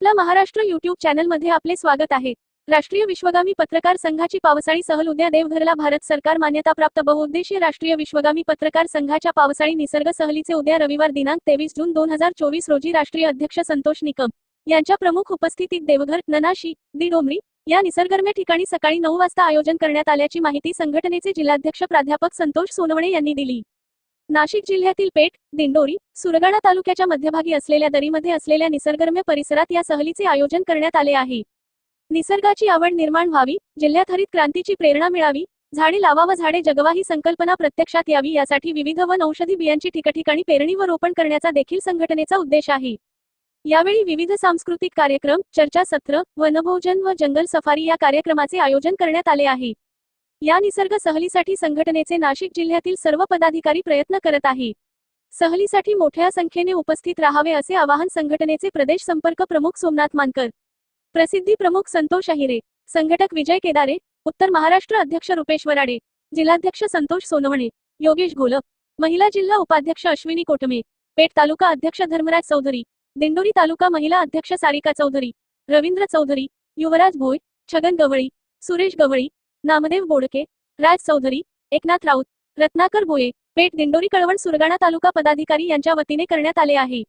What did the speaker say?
आपला महाराष्ट्र युट्यूब चॅनलमध्ये आपले स्वागत आहे. राष्ट्रीय विश्वगामी पत्रकार संघाची पावसाळी सहल उद्या देवघरला भारत सरकार मान्यताप्राप्त बहुउद्देशीय राष्ट्रीय विश्वगामी पत्रकार संघाच्या पावसाळी निसर्ग सहलीचे उद्या रविवार दिनांक तेवीस जून दोन हजार चोवीस रोजी राष्ट्रीय अध्यक्ष संतोष निकम यांच्या प्रमुख उपस्थितीत देवघर ननाशी दिडोमरी या निसर्गरम्य ठिकाणी सकाळी नऊ वाजता आयोजन करण्यात आल्याची माहिती संघटनेचे जिल्हाध्यक्ष प्राध्यापक संतोष सोनवणे यांनी दिली. नाशिक जिल्ह्यातील पेठ दिंडोरी सुरगाणा तालुक्याच्या मध्यभागी असलेल्या दरीमध्ये असलेल्या निसर्गरम्य परिसरात या सहलीचे आयोजन करण्यात आले आहे. निसर्गाची आवड निर्माण व्हावी जिल्ह्यात हरित क्रांतीची प्रेरणा मिळावी झाडे लावा व झाडे जगवा ही संकल्पना प्रत्यक्षात यावी यासाठी विविध वन औषधी बियांची ठिकठिकाणी पेरणी व रोपण करण्याचा देखील संघटनेचा उद्देश आहे. यावेळी विविध सांस्कृतिक कार्यक्रम चर्चासत्र वनभोजन व जंगल सफारी या कार्यक्रमाचे आयोजन करण्यात आले आहे. या निसर्ग सहलीसाठी संघटनेचे नाशिक जिल्ह्यातील सर्व पदाधिकारी प्रयत्न करत आहे. सहलीसाठी मोठ्या संख्येने उपस्थित राहावे असे आवाहन संघटनेचे प्रदेश संपर्क प्रमुख सोमनाथ मानकर. प्रसिद्धी प्रमुख संतोष अहिरे. संघटक विजय केदारे. उत्तर महाराष्ट्र अध्यक्ष रुपेश वराडे. जिल्हाध्यक्ष संतोष सोनवणे. योगेश घोलप. महिला जिल्हा उपाध्यक्ष अश्विनी कोटमे. पेठ तालुका अध्यक्ष धर्मराज चौधरी. दिंडोरी तालुका महिला अध्यक्ष सारिका चौधरी. रवींद्र चौधरी. युवराज भोय छगन गवळी. सुरेश गवळी. नामदेव बोडके राज चौधरी एकनाथ राऊत रत्नाकर भोये पेठ दिंडोरी कळवण सुरगाणा तालुका पदाधिकारी यांच्या वतीने करण्यात आले आहे.